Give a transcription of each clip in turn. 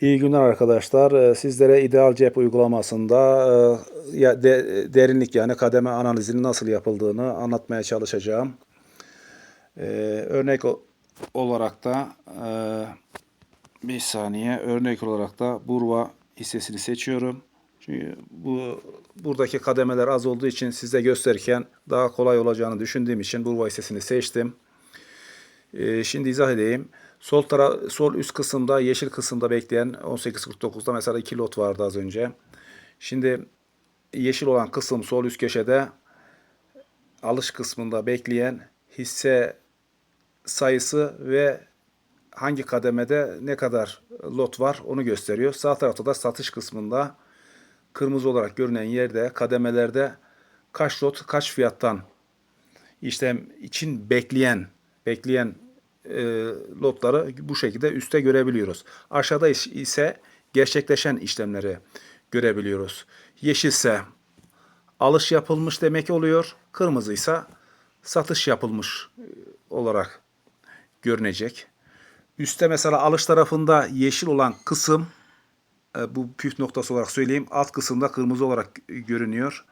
İyi günler arkadaşlar. Ee, Sizlere ideal cep uygulamasında e, derinlik yani kademe analizinin nasıl yapıldığını anlatmaya çalışacağım. Ee, Örnek olarak da e, bir saniye örnek olarak da Burva hissesini seçiyorum. Çünkü bu buradaki kademeler az olduğu için size gösterirken daha kolay olacağını düşündüğüm için Burva hissesini seçtim. Ee, şimdi izah edeyim. Sol tara sol üst kısımda yeşil kısımda bekleyen 1849'da mesela 2 lot vardı az önce. Şimdi yeşil olan kısım sol üst köşede alış kısmında bekleyen hisse sayısı ve hangi kademede ne kadar lot var onu gösteriyor. Sağ tarafta da satış kısmında kırmızı olarak görünen yerde kademelerde kaç lot kaç fiyattan işlem için bekleyen bekleyen lotları bu şekilde üstte görebiliyoruz. Aşağıda is- ise gerçekleşen işlemleri görebiliyoruz. Yeşilse alış yapılmış demek oluyor. Kırmızıysa satış yapılmış e, olarak görünecek. Üste mesela alış tarafında yeşil olan kısım e, bu püf noktası olarak söyleyeyim. Alt kısımda kırmızı olarak görünüyor.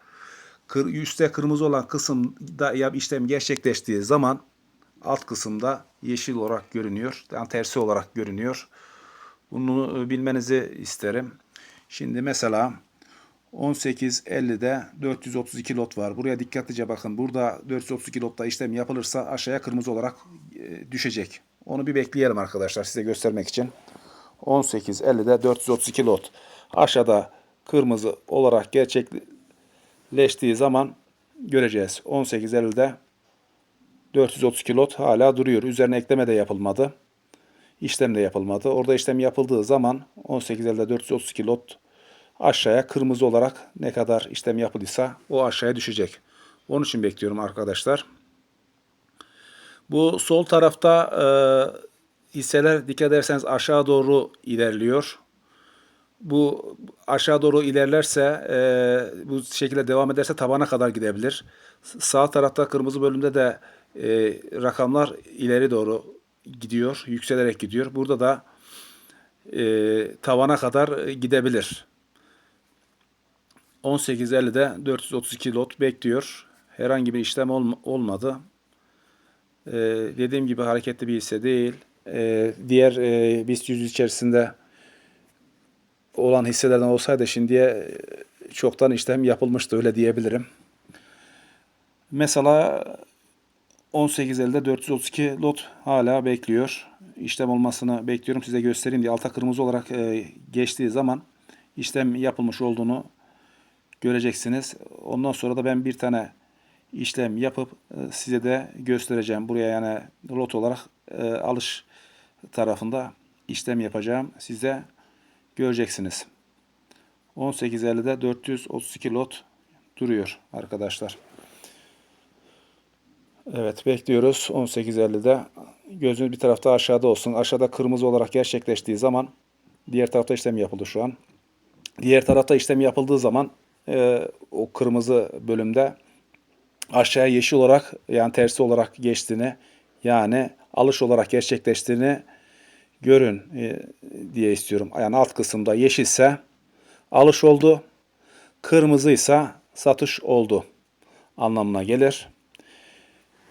Kır, üstte kırmızı olan kısımda işlem gerçekleştiği zaman alt kısımda yeşil olarak görünüyor. Yani tersi olarak görünüyor. Bunu e, bilmenizi isterim. Şimdi mesela 18.50'de 432 lot var. Buraya dikkatlice bakın. Burada 432 lotta işlem yapılırsa aşağıya kırmızı olarak e, düşecek. Onu bir bekleyelim arkadaşlar size göstermek için. 18.50'de 432 lot. Aşağıda kırmızı olarak gerçekleştiği zaman göreceğiz. 18.50'de 432 lot hala duruyor. Üzerine ekleme de yapılmadı. İşlem de yapılmadı. Orada işlem yapıldığı zaman 18.50'de 432 lot aşağıya kırmızı olarak ne kadar işlem yapıldıysa o aşağıya düşecek. Onun için bekliyorum arkadaşlar. Bu sol tarafta e, hisseler dikkat ederseniz aşağı doğru ilerliyor. Bu aşağı doğru ilerlerse e, bu şekilde devam ederse tabana kadar gidebilir. Sağ tarafta kırmızı bölümde de e, rakamlar ileri doğru gidiyor, yükselerek gidiyor. Burada da e, tavana kadar gidebilir. 18.50'de 432 lot bekliyor. Herhangi bir işlem olm- olmadı. Ee, dediğim gibi hareketli bir hisse değil. Ee, diğer e, BIST 100 içerisinde olan hisselerden olsaydı şimdiye e, çoktan işlem yapılmıştı öyle diyebilirim. Mesela 18.50'de 432 lot hala bekliyor. İşlem olmasını bekliyorum. Size göstereyim diye. Alta kırmızı olarak e, geçtiği zaman işlem yapılmış olduğunu göreceksiniz. Ondan sonra da ben bir tane işlem yapıp e, size de göstereceğim. Buraya yani lot olarak e, alış tarafında işlem yapacağım. Size göreceksiniz. 18.50'de 432 lot duruyor arkadaşlar. Evet bekliyoruz 18.50'de. Gözünüz bir tarafta aşağıda olsun. Aşağıda kırmızı olarak gerçekleştiği zaman diğer tarafta işlem yapıldı şu an. Diğer tarafta işlem yapıldığı zaman e, o kırmızı bölümde aşağıya yeşil olarak yani tersi olarak geçtiğini yani alış olarak gerçekleştiğini görün e, diye istiyorum. Yani alt kısımda yeşilse alış oldu, kırmızıysa satış oldu anlamına gelir.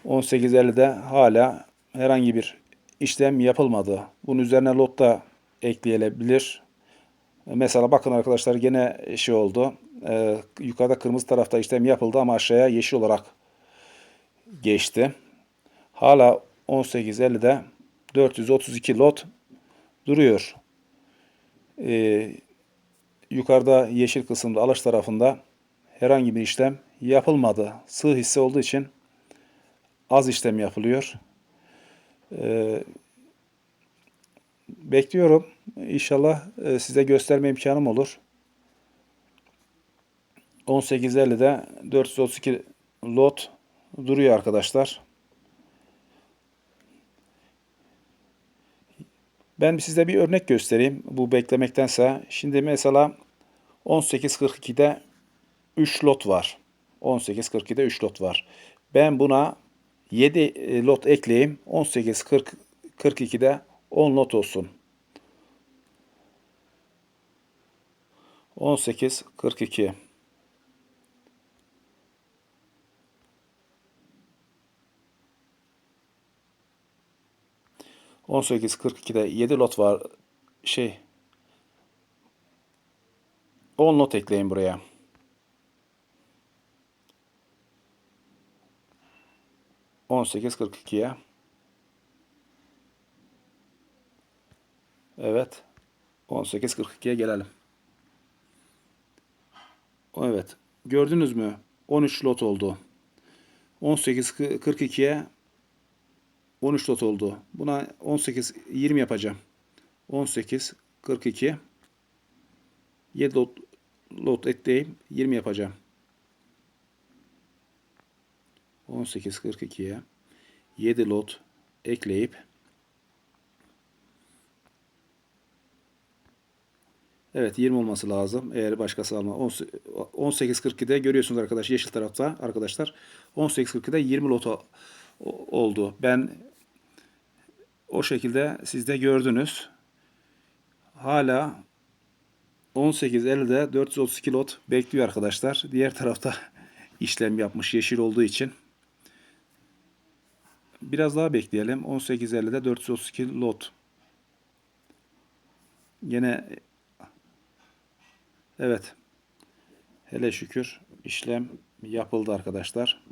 18.50'de hala herhangi bir işlem yapılmadı. Bunun üzerine lot da ekleyebilir. Mesela bakın arkadaşlar gene şey oldu. Ee, yukarıda kırmızı tarafta işlem yapıldı ama aşağıya yeşil olarak geçti. Hala 18.50'de 432 lot duruyor. Ee, yukarıda yeşil kısımda alış tarafında herhangi bir işlem yapılmadı. Sığ hisse olduğu için az işlem yapılıyor. Ee, bekliyorum. İnşallah e, size gösterme imkanım olur. 18.50'de 432 lot duruyor arkadaşlar. Ben size bir örnek göstereyim bu beklemektense. Şimdi mesela 18.42'de 3 lot var. 18.42'de 3 lot var. Ben buna 7 lot ekleyeyim. 18.42'de 10 lot olsun. 18 42 18 42'de 7 lot var. Şey 10 lot ekleyin buraya. On sekiz kırk ikiye. Evet. 18.42'ye gelelim. Evet. Gördünüz mü? 13 lot oldu. 18.42'ye 13 lot oldu. Buna 18.20 yapacağım. 18.42 7 lot, lot ekleyeyim. 20 yapacağım. 18.42'ye 7 lot ekleyip Evet 20 olması lazım. Eğer başkası alma. 18.42'de görüyorsunuz arkadaş yeşil tarafta arkadaşlar. 18.42'de 20 lot o- oldu. Ben o şekilde siz de gördünüz. Hala 18.50'de 432 lot bekliyor arkadaşlar. Diğer tarafta işlem yapmış yeşil olduğu için. Biraz daha bekleyelim. 18.50'de 432 lot. Yine Evet. Hele şükür işlem yapıldı arkadaşlar.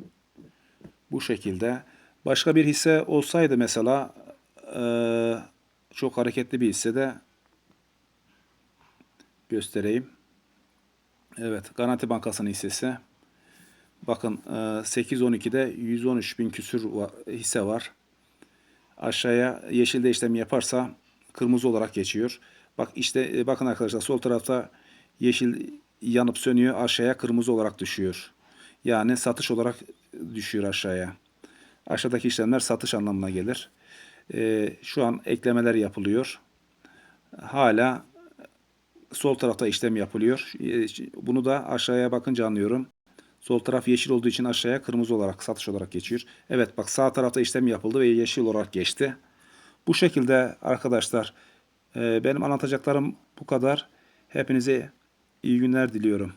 Bu şekilde. Başka bir hisse olsaydı mesela eee, çok hareketli bir hisse de göstereyim. Evet. Garanti Bankası'nın hissesi. Bakın eee, 8.12'de 113 bin küsür hisse var. Aşağıya yeşilde işlem yaparsa kırmızı olarak geçiyor. Bak işte e, bakın arkadaşlar sol tarafta yeşil yanıp sönüyor aşağıya kırmızı olarak düşüyor. Yani satış olarak düşüyor aşağıya. Aşağıdaki işlemler satış anlamına gelir. E, şu an eklemeler yapılıyor. Hala sol tarafta işlem yapılıyor. E, Bunu da aşağıya bakınca anlıyorum. Sol taraf yeşil olduğu için aşağıya kırmızı olarak satış olarak geçiyor. Evet bak sağ tarafta işlem yapıldı ve yeşil olarak geçti. Bu şekilde arkadaşlar e, benim anlatacaklarım bu kadar. Hepinize iyi günler diliyorum.